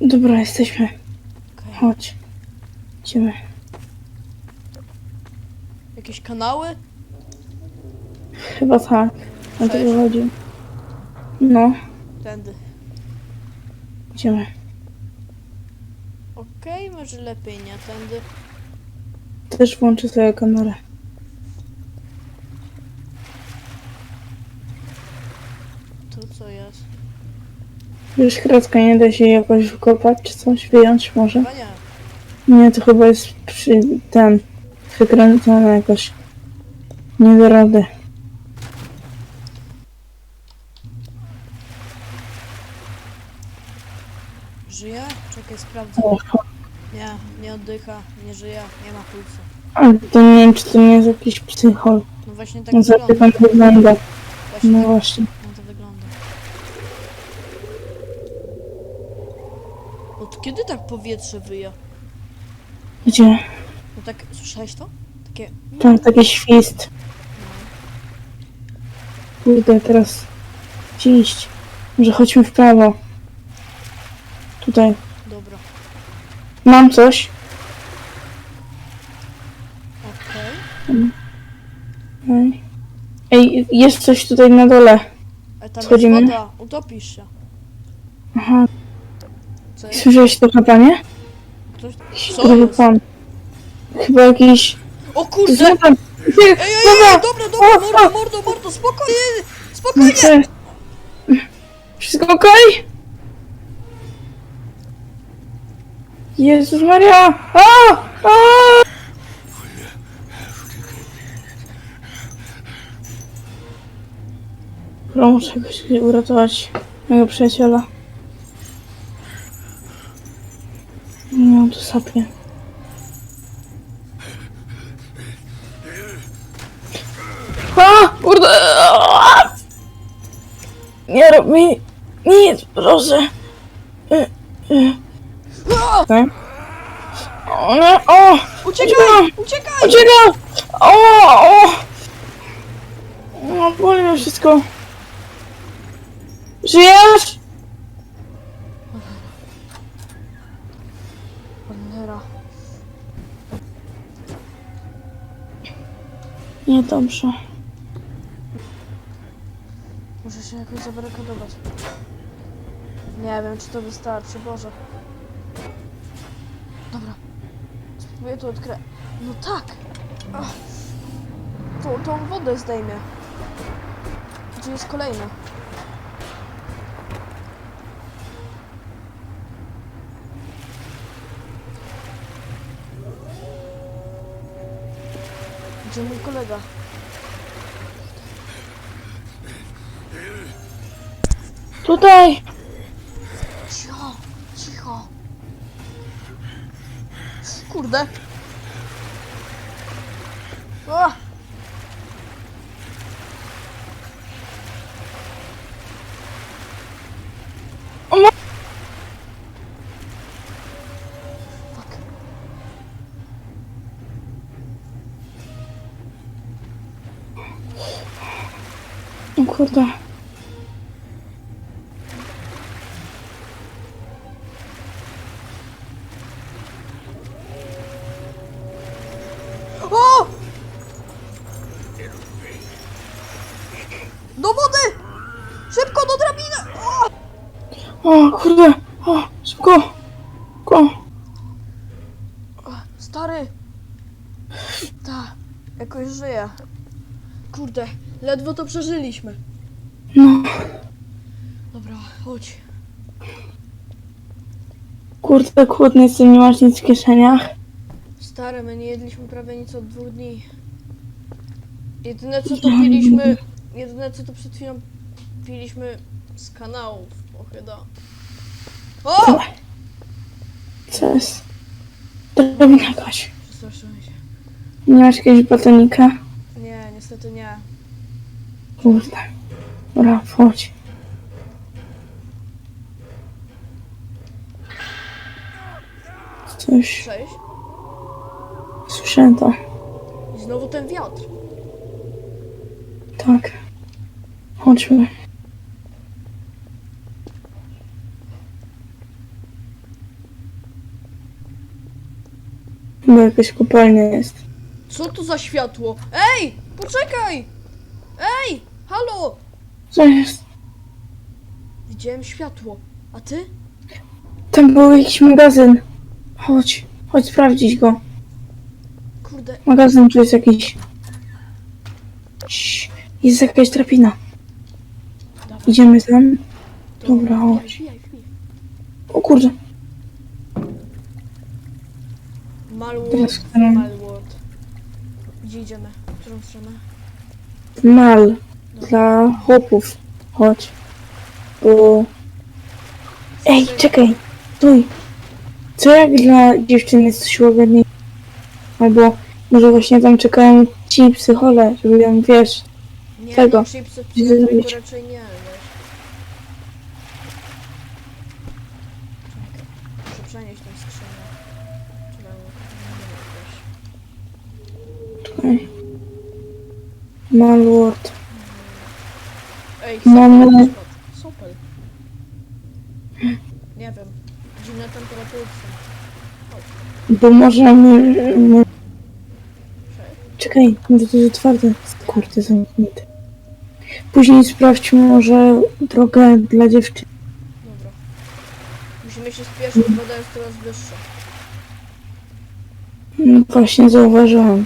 Dobra, jesteśmy. Chodź. Idziemy. Jakieś kanały? Chyba tak. Na to wychodzi. No, Tędy. idziemy. Okej, może lepiej nie tędy. Też włączę sobie kamerę. Tu co jest? Już kratka nie da się jakoś wykopać, czy coś wyjąć może? Nie. To chyba jest przy ten wykręcone jakoś. Nie da rady. Żyje? Czekaj, sprawdzę. O, Nie, nie oddycha, nie żyje, nie ma pulsu. Ale to nie wiem, czy to nie jest jakiś psychol. No właśnie tak No za wygląda. wygląda. Właśnie No tak właśnie. no to wygląda. Od kiedy tak powietrze wyje? Gdzie? No tak, słyszałeś to? Takie... Tam taki świst. Kurde, teraz gdzie iść? Może chodźmy w prawo. Tutaj. Dobra, Mam coś. okej. Ej. Ej, jest coś tutaj na dole. A tam Schodzimy? woda, utopisz się. Aha, Co jest? słyszałeś to chrapanie? To Co chyba jest? pan. Chyba jakiś... O kurde! Zobacz! Ej, ej, ej, Dobra! dobra, dobra, mordo, mordo, mordo, spokojnie, spokojnie! Wszystko okej? Jezus Maria! A! A! Dobra, muszę jakoś uratować mojego przyjaciela. Nie, on tu sapnie. A! Kurde! Nie rób mi nic, proszę. Y, y. O nie, o! Uciekaj, uciekaj! Uciekam! O! O! O, boli mnie wszystko. Żyjesz? Cholera. Nie, dobrze. Muszę się jakoś zabarykadować. Nie wiem, czy to wystarczy, Boże. Dobra. Spróbuję to odkrę... No tak! To, tą wodę zdejmie. Gdzie jest kolejna? Gdzie mój kolega? Tutaj! Cicho, cicho. Kurde. O! Kurde. O! Do wody! Szybko do drabiny! O! O kurde! O, szybko! Szybko! Stary! Ta, jakoś żyje. Kurde, ledwo to przeżyliśmy. No, Dobra, chodź. kurde, kurde, jestem, nie masz nic w kieszeniach. Stary, my nie jedliśmy prawie nic od dwóch dni. Jedyne co to piliśmy, jedyne co to przed chwilą piliśmy z kanałów, ochyda. O! Co jest? Drobina jakaś. Przestraszyłem się. Nie masz jakiegoś batonika? Nie, niestety nie. Kurde. Dobra, wchodź. Coś. Cześć. Słyszę to. Znowu ten wiatr. Tak. Chodźmy. Chyba jakaś kopalnia jest. Co to za światło? Ej! Poczekaj! Ej! Halo! Co jest? Widziałem światło. A ty? Tam był jakiś magazyn. Chodź, chodź sprawdzić go. Kurde. Magazyn tu jest jakiś. Cii, Jest jakaś drabina. Dawaj. Idziemy tam. Dobra, chodź. wbijaj, wbijaj. O kurde. Malworld. Teraz którą? Gdzie idziemy? W którą stronę? Mal. Dla chłopów. Chodź. Bo... Ej, czekaj. Stój. Co jak dla dziewczyn jest coś łagodniej? Albo może właśnie tam czekają ci psychole, żeby ją, wiesz... Nie, tego. no Gdzie zrobić? raczej nie, wiesz. Czekaj. Muszę przenieść skrzynię. Nie wiesz. Czekaj. Ej, Mamy- spadł. Sopel. Nie wiem. Dziwne temperatury są. Bo może my... my... Cześć. Czekaj, może to jest otwarte. Kurde, zamknięte. Później sprawdźmy może drogę dla dziewczyn. Dobra. Musimy się spieszyć, woda jest coraz wyższa. No właśnie zauważyłam.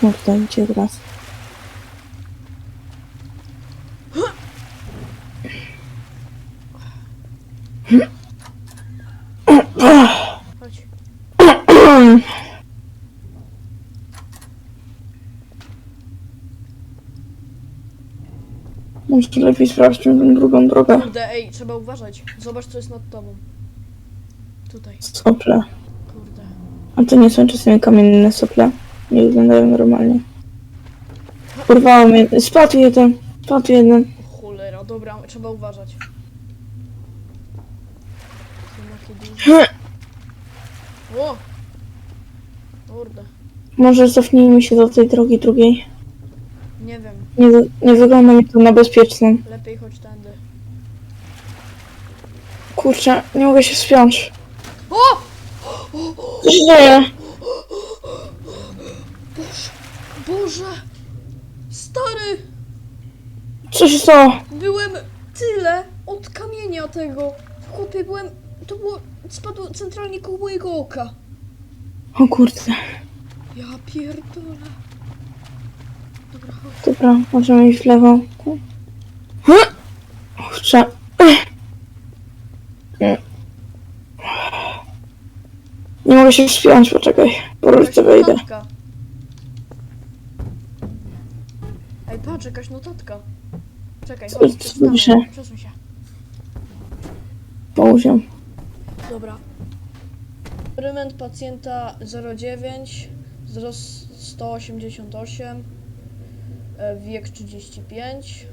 Kurde, idzie teraz. Chodź. Może lepiej sprawdźmy tę drugą drogę. Kurde, ej, trzeba uważać. Zobacz, co jest nad tobą. Tutaj. Sople. Kurde. A to nie są czasami kamienne sople. Nie wyglądają normalnie. Urwałem jeden. Spadł jeden. Spadł jeden. O cholera, dobra, trzeba uważać. Są takie duże. O! Kurde. Może cofnijmy się do tej drogi drugiej. Nie wiem, Nie, nie wygląda mi to na bezpieczną. lepiej chodź tędy. Kurczę, nie mogę się spiąć. O! Co się dzieje? Boże! Stary! Co się stało? Byłem tyle od kamienia tego. Chłopie, byłem... To było... Spadło centralnie koło mojego oka. O kurde. Ja pierdolę. Dobra, możemy iść w lewo. Kurczę. Nie mogę się wspiąć, poczekaj. Po Jakaś prostu wejdę. notatka. Ej, patrz, jakaś notatka. Czekaj, Co- chodź, co przeczytamy. pisze? Przesuń się. Połóż ją. Dobra. Eksperyment pacjenta 09, wzrost 188, e, wiek 35,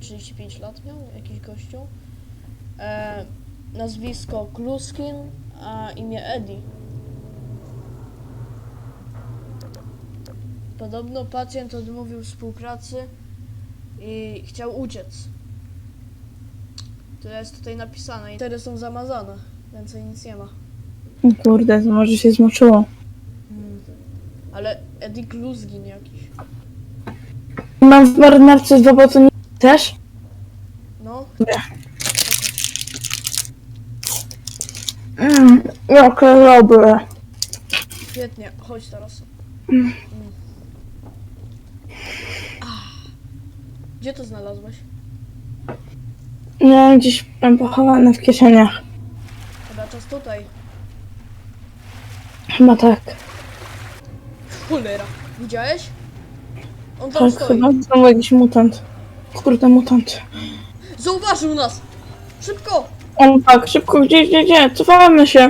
35 lat miał jakiś gościu. E, nazwisko Kluskin, a imię Eddie. Podobno pacjent odmówił współpracy i chciał uciec. Tyle jest tutaj napisane. i Cztery są zamazane. Więcej nic nie ma. Kurde, to może się zmoczyło. Ale Eddie Kluzgin jakiś. Mam w marynarce dwa batony. Też? No, Mm, jakie dobre. świetnie. Chodź teraz. Mm. Gdzie to znalazłeś? Miałem gdzieś tam pochowane w kieszeniach. Chyba czas tutaj. Chyba tak. Cholera. Widziałeś? On tam Tak, stoi. chyba znowu jakiś mutant. Kurde, mutant. Zauważył nas! Szybko! On tak, szybko, gdzie, gdzie, gdzie? Cofamy się.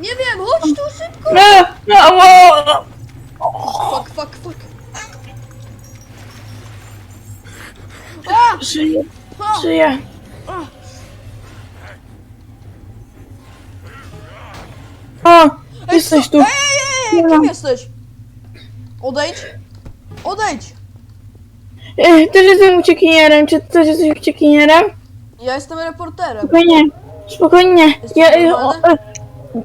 Nie wiem, chodź tu szybko! Nie, nie, o, Fuck, fuck, fuck. A! Żyję, A! żyję. A! O, Ej, jesteś co? tu. Ej, ej, ej, kim jesteś? Odejdź! Odejdź! Ej, Ty jesteś uciekinierem, czy ty też jesteś uciekinierem? Ja jestem reporterem. Spokojnie, spokojnie. Ja, ja, o, e,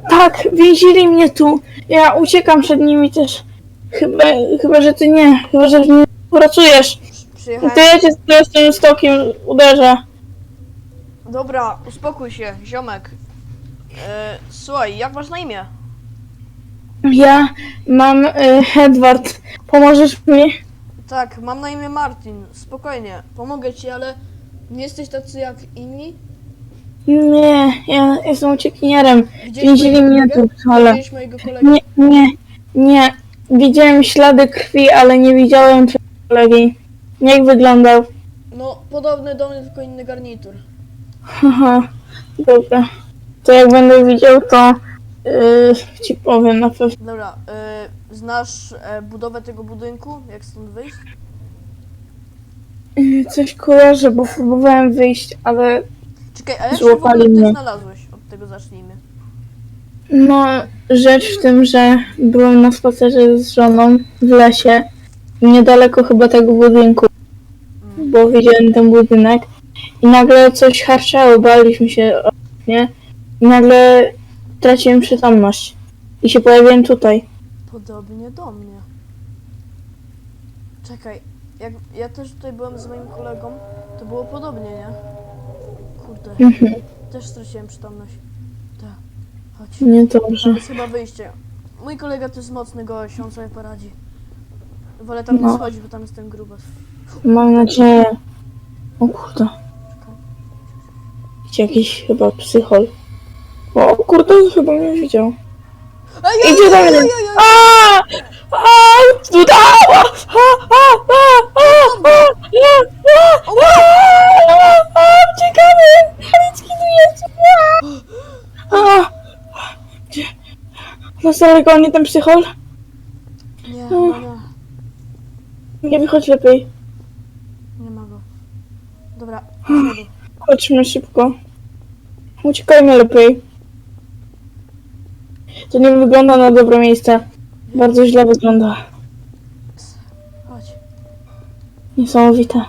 Tak, więzili mnie tu. Ja uciekam przed nimi też. Chyba, chyba że ty nie. Chyba, że nie pracujesz. Przyjechałem... To ja cię z tym stokiem uderzę. Dobra, uspokój się, ziomek. E, słuchaj, jak masz na imię? Ja mam y, Edward. Pomożesz mi? Tak, mam na imię Martin. Spokojnie, pomogę ci, ale nie jesteś tacy jak inni? Nie, ja jestem uciekinierem. Widziałeś Więzili mojego mnie kolegę? tu, ale... Widziałeś mojego kolegę? Nie, nie, nie. Widziałem ślady krwi, ale nie widziałem twojego kolegi. Jak wyglądał? No, podobny do mnie, tylko inny garnitur. Haha, dobra. To jak będę widział, to yy, ci powiem na pewno. Dobra, y, znasz e, budowę tego budynku? Jak stąd wyjść? Yy, Coś kojarzę, bo próbowałem wyjść, ale Czekaj, a jak się w ogóle Złapali tutaj mnie. znalazłeś? Od tego zacznijmy. no rzecz w tym, że byłem na spacerze z żoną w lesie, niedaleko chyba tego budynku, Mm. bo widziałem ten budynek i nagle coś harczało, baliśmy się o nie i nagle traciłem przytomność i się pojawiłem tutaj. Podobnie do mnie. Czekaj, jak ja też tutaj byłem z moim kolegą, to było podobnie, nie? Kurde, Mhm, też straciłem przytomność. Tak, chodź. niedobrze. Tam jest chyba wyjście. Mój kolega to jest mocny gość, on sobie poradzi. Wolę tam nie No. schodzić, bo tam jest ten grubas. Mam nadzieję. O kurde. Idzie jakiś chyba psychol. O kurde, chyba mnie widział. Ej, Idzie do mnie! A! A! Udała! A! A! A! A! A! A! A! A! Uciekamy! Jest! A! Gdzie? Stole goni ten psychol? Nie, no nie, Nie wychodź lepiej. nie ma go. Dobra, chodź na dół. Chodźmy szybko. Uciekajmy lepiej. To nie wygląda na dobre miejsce. Bardzo źle wygląda. chodź. Niesamowite.